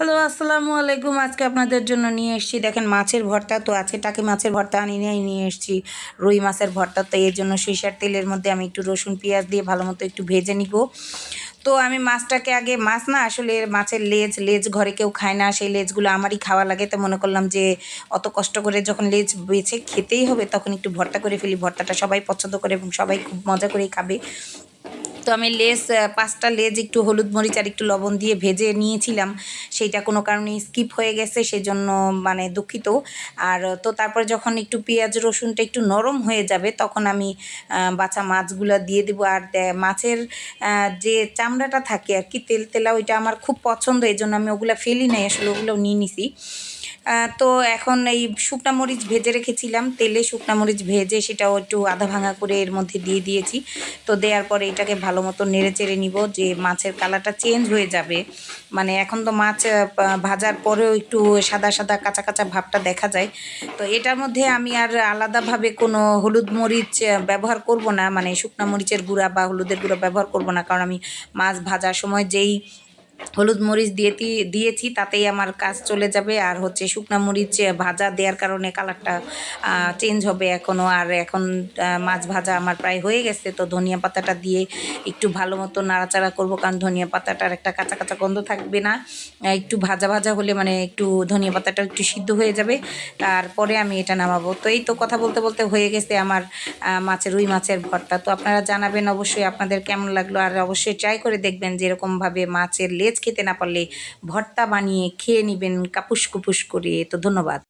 Hello, আসসালামু আলাইকুম। আজকে আপনাদের জন্য নিয়ে এসেছি, দেখেন মাছের ভর্তা। তো আজকে টাকি মাছের ভর্তা আনি নিয়ে নিয়ে এসেছি। রুই মাছের ভর্তা। তো এর জন্য সরিষার তেলের মধ্যে আমি একটু রসুন, পেঁয়াজ দিয়ে ভালো মতো একটু ভেজে নিব। তো আমি মাছটাকে আগে, মাছ না আসলে মাছের লেজ লেজ ঘরে কেউ খায় না। সেই লেজগুলো আমারই খাওয়া লাগে। তো মনে করলাম যে, অত কষ্ট করে যখন লেজ বেছে খেতেই হবে, তখন একটু ভর্তা করে ফেলি। ভর্তাটা সবাই পছন্দ করে এবং সবাই খুব মজা করেই খাবে। আমি লেস পাঁচটা লেজ, একটু হলুদ মরিচ আর একটু লবণ দিয়ে ভেজে নিয়েছিলাম। সেইটা কোনো কারণে স্কিপ হয়ে গেছে, সেজন্য মানে দুঃখিত। আর, তো তারপরে যখন একটু পেঁয়াজ রসুনটা একটু নরম হয়ে যাবে, তখন আমি বাছা মাছগুলো দিয়ে দেবো। আর মাছের যে চামড়াটা থাকে আর কি, তেল তেলা ওইটা আমার খুব পছন্দ এই জন্য আমি ওগুলো ফেলি নাই, আসলে ওগুলো নিয়ে নিছি। তো এখন এই শুকনা মরিচ ভেজে রেখেছিলাম। তেলে শুকনা মরিচ ভেজে সেটাও একটু আধা ভাঙা করে এর মধ্যে দিয়ে দিয়েছি। তো দেওয়ার পরে এটাকে ভালো মতো নেড়ে চেড়ে নিব যে মাছের কালারটা চেঞ্জ হয়ে যাবে। মানে এখন তো মাছ ভাজার পরেও একটু সাদা সাদা কাঁচা কাঁচা ভাবটা দেখা যায়। তো এটার মধ্যে আমি আর আলাদাভাবে কোনো হলুদ মরিচ ব্যবহার করব না। মানে শুকনা মরিচের গুঁড়া বা হলুদের গুঁড়া ব্যবহার করব না। কারণ আমি মাছ ভাজার সময় যেই হলুদ মরিচ দিয়ে দিয়েছি, তাতেই আমার কাজ চলে যাবে। আর হচ্ছে শুকনা মরিচ ভাজা দেওয়ার কারণে কালারটা চেঞ্জ হবে এখনও আর এখন মাছ ভাজা আমার প্রায় হয়ে গেছে, তো ধনিয়া পাতাটা দিয়ে একটু ভালো মতো নাড়াচাড়া করব, কারণ ধনিয়া পাতাটার একটা কাঁচা কাঁচা গন্ধ থাকবে না। একটু ভাজা ভাজা হলে মানে একটু ধনিয়া পাতাটা একটু সিদ্ধ হয়ে যাবে। তারপরে আমি এটা নামাবো। তো এই তো কথা বলতে বলতে হয়ে গেছে আমার মাছের, রুই মাছের ভর্তা। তো আপনারা জানাবেন অবশ্যই আপনাদের কেমন লাগল। আর অবশ্যই ট্রাই করে দেখবেন যেরকমভাবে মাছের লেজ খেতে না পারলে ভর্তা বানিয়ে খেয়ে নেবেন কাপুস কুপুস করে। তো ধন্যবাদ।